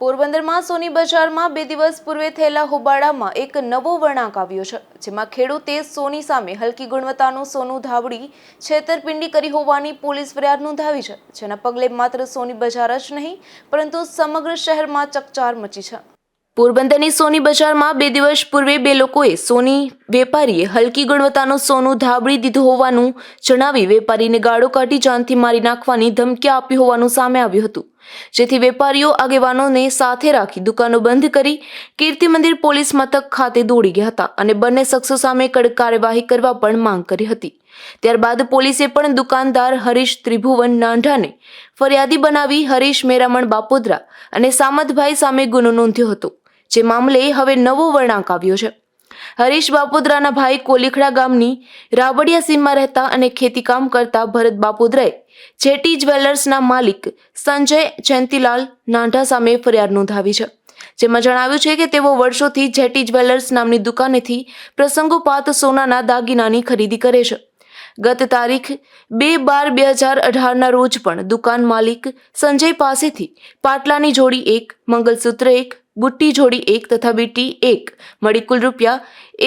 પોરબંદરમાં સોની બજારમાં બે દિવસ પૂર્વે થયેલા હોબાળામાં એક નવો વળાંક આવ્યો છે, જેમાં ખેડૂતે સોની સામે હલકી ગુણવત્તાનું સોનું ધાવડી છેતરપિંડી કરી હોવાની પોલીસ ફરિયાદ નોંધાવી છે, જેના પગલે માત્ર સોની બજાર જ નહીં, પરંતુ સમગ્ર શહેરમાં ચકચાર મચી છે. પોરબંદરની સોની બજારમાં બે દિવસ પૂર્વે બે લોકોએ સોની વેપારીએ હલકી ગુણવત્તાનું સોનું ધાબળી દીધું હોવાનું જણાવી વેપારીને ગાળો કાઢી જાનથી મારી નાખવાની ધમકી આપી હોવાનું સામે આવ્યું હતું. જેથી વેપારીઓ, આગેવાનોને સાથે રાખી દુકાનો બંધ કરી કીર્તિ મંદિર પોલીસ મથક ખાતે દોડી ગયા હતા અને બંને શખ્સો સામે કડક કાર્યવાહી કરવા પણ માંગ કરી હતી. ત્યારબાદ પોલીસે પણ દુકાનદાર હરીશ ત્રિભુવન નાંઢાને ફરિયાદી બનાવી હરીશ મેરામણ બાપોદરા અને સામતભાઈ સામે ગુનો નોંધ્યો હતો. જે મામલે હવે નવો વળાંક આવ્યો છે. હરીશ બાપોદરાના ભાઈ કોલીખડા ગામની રાબડિયા સીમમાં રહેતા અને ખેતીકામ કરતા ભરત બાપોદરાએ જેટી જ્વેલર્સના માલિક સંજય જયંતિલાલ નાંઢા સામે ફરિયાદ નોંધાવી છે. જેમાં જણાવ્યું છે કે તેઓ વર્ષોથી જેટી જ્વેલર્સ નામની દુકાનેથી પ્રસંગોપાત સોનાના દાગીનાની ખરીદી કરે છે. ગત તારીખ બે બાર બે હજાર અઢારના રોજ પણ દુકાન માલિક સંજય પાસેથી પાટલાની જોડી એક, મંગલસૂત્ર એક, બુટ્ટી જોડી એક તથા બીટી એક મળી કુલ રૂપિયા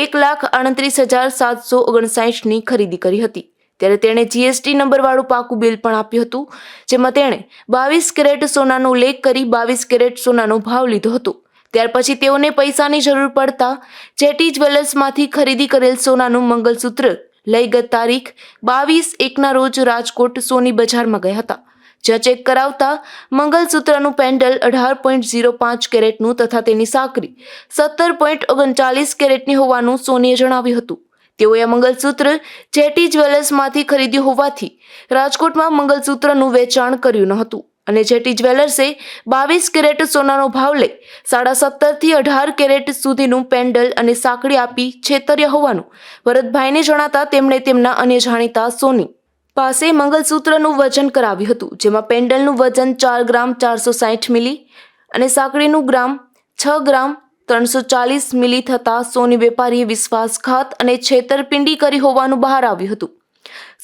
એક લાખ અડત્રીસ હજાર સાતસો ઓગણસાઠની ખરીદી કરી હતી. ત્યારે તેણે જીએસટી નંબરવાળું પાકું બિલ પણ આપ્યું હતું, જેમાં તેણે બાવીસ કેરેટ સોનાનો ઉલ્લેખ કરી બાવીસ કેરેટ સોનાનો ભાવ લીધો હતો. ત્યાર પછી તેઓને પૈસાની જરૂર પડતા જેટી જ્વેલર્સમાંથી ખરીદી કરેલ સોનાનું મંગલસૂત્ર લઈ ગત તારીખ બાવીસ એકના રોજ રાજકોટ સોની બજારમાં ગયા હતા. જ્યાં ચેક કરાવતા મંગલસૂત્રનું પેન્ડલ અઢાર પોઈન્ટ ઝીરો પાંચ કેરેટનું તથા તેની સાંકળી સત્તર પોઈન્ટ ઓગણચાલીસ કેરેટની હોવાનું સોનીએ જણાવ્યું હતું. તેઓએ મંગલસૂત્ર જેટી જ્વેલર્સમાંથી ખરીદ્યું હોવાથી રાજકોટમાં મંગલસૂત્રનું વેચાણ કર્યું ન હતું. અને જેટી જ્વેલર્સે બાવીસ કેરેટ સોનાનો ભાવ લઈ સાડા સત્તરથી અઢાર કેરેટ સુધીનું પેન્ડલ અને સાંકળી આપી છેતર્યા હોવાનું ભરતભાઈને જણાતા તેમણે તેમના અન્ય જાણીતા સોની પાસે મંગલસૂત્રનું વજન કરાવ્યું હતું, જેમાં પેન્ડલનું વજન ચાર ગ્રામ ચારસો સાઠ મિલી અને સાંકળીનું ગ્રામ છ ગ્રામ ત્રણસો ચાલીસ મિલી થતાં સોની વેપારીએ વિશ્વાસઘાત અને છેતરપિંડી કરી હોવાનું બહાર આવ્યું હતું.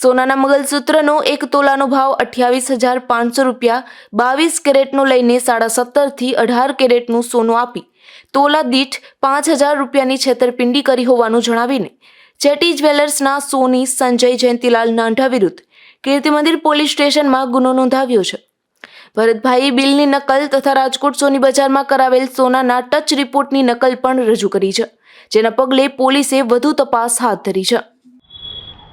સોનાના મંગલસૂત્રનો એક તોલાનો ભાવ અઠ્યાવીસ હજાર પાંચસો રૂપિયા, બાવીસ કેરેટનો લઈને સાડા સત્તરથી અઢાર કેરેટનું સોનું આપી. તોલા દીઠ પાંચ હજાર રૂપિયાની છેતરપિંડી કરી હોવાનું જણાવીને જેટી જ્વેલર્સના સોની સંજય જયંતિલાલ નાંઢા વિરુદ્ધ કીર્તિ મંદિર પોલીસ સ્ટેશનમાં ગુનો નોંધાવ્યો છે. ભરતભાઈએ બિલની નકલ તથા રાજકોટ સોની બજારમાં કરાવેલ સોનાના ટચ રિપોર્ટની નકલ પણ રજૂ કરી છે, જેના પગલે પોલીસે વધુ તપાસ હાથ ધરી છે.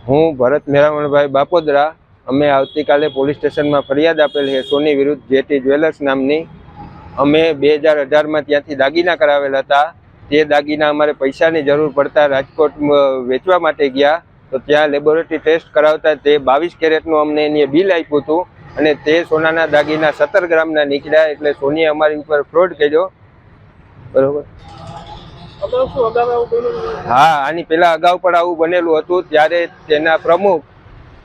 હું ભરત મેરામણભાઈ બાપોદરા. અમે આવતીકાલે પોલીસ સ્ટેશનમાં ફરિયાદ આપેલી છે સોની વિરુદ્ધ જેટી જ્વેલર્સ નામની. અમે બે હજાર અઢારમાં ત્યાંથી દાગીના કરાવેલા હતા. તે દાગીના અમારે પૈસાની જરૂર પડતા રાજકોટ વેચવા માટે ગયા. તો ત્યાં લેબોરેટરી ટેસ્ટ કરાવતા તે બાવીસ કેરેટનું અમને એની બિલ આપ્યું હતું. અને તે સોનાના દાગીના સત્તર ગ્રામના નીકળ્યા એટલે સોનીએ અમારી ઉપર ફ્રોડ કર્યો. બરોબર? હા, આની પહેલા અગાઉ પણ આવું બનેલું હતું. ત્યારે તેના પ્રમુખ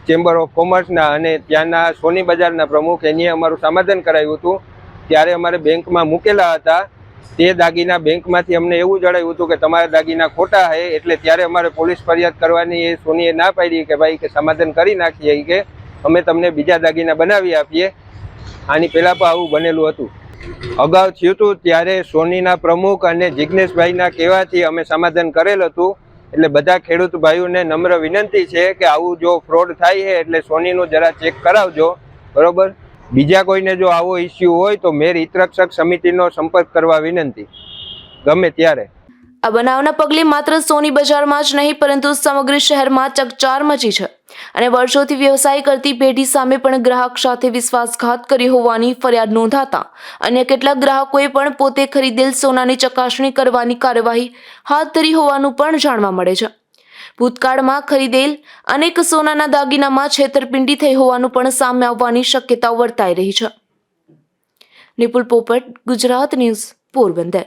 ચેમ્બર ઓફ કોમર્સના અને ત્યાંના સોની બજારના પ્રમુખ એની અમારું સમાધાન કરાયું હતું. ત્યારે અમારે બેંકમાં મૂકેલા હતા. તે દાગીના બેંકમાંથી અમને એવું જણાવ્યું હતું કે તમારા દાગીના ખોટા છે, એટલે ત્યારે અમારે પોલીસ ફરિયાદ કરવાની એ સોનીએ ના પાડી કે ભાઈ કે સમાધાન કરી નાખીએ કે અમે તમને બીજા દાગીના બનાવી આપીએ. આની પહેલાં પણ આવું બનેલું હતું. અગાઉ થયું હતું ત્યારે સોનીના પ્રમુખ અને જિજ્ઞેશભાઈના કહેવાથી અમે સમાધાન કરેલ હતું. એટલે બધા ખેડૂત ભાઈઓને નમ્ર વિનંતી છે કે આવું જો ફ્રોડ થાય છે એટલે સોનીનું જરા ચેક કરાવજો. બરોબર? બીજા કોઈને જો આવો ઇસ્યુ હોય તો મેર હિતરક્ષક સમિતિનો સંપર્ક કરવા વિનંતી. ગમે ત્યારે. આ બનાવના પગલે માત્ર સોની બજારમાં જ નહીં, પરંતુ સમગ્ર શહેરમાં ચકચાર મચી છે. અને વર્ષોથી વ્યવસાય કરતી પેઢી સામે પણ ગ્રાહક સાથે વિશ્વાસઘાત કર્યો હોવાની ફરિયાદ નોંધાતા અન્ય કેટલાક ગ્રાહકોએ પણ પોતે ખરીદેલ સોનાની ચકાસણી કરવાની કાર્યવાહી હાથ ધરી હોવાનું પણ જાણવા મળે છે. ભૂતકાળમાં ખરીદેલ અનેક સોનાના દાગીનામાં છેતરપિંડી થઈ હોવાનું પણ સામે આવવાની શક્યતાઓ વર્તાઈ રહી છે. નિપુલ પોપટ, ગુજરાત ન્યૂઝ, પોરબંદર.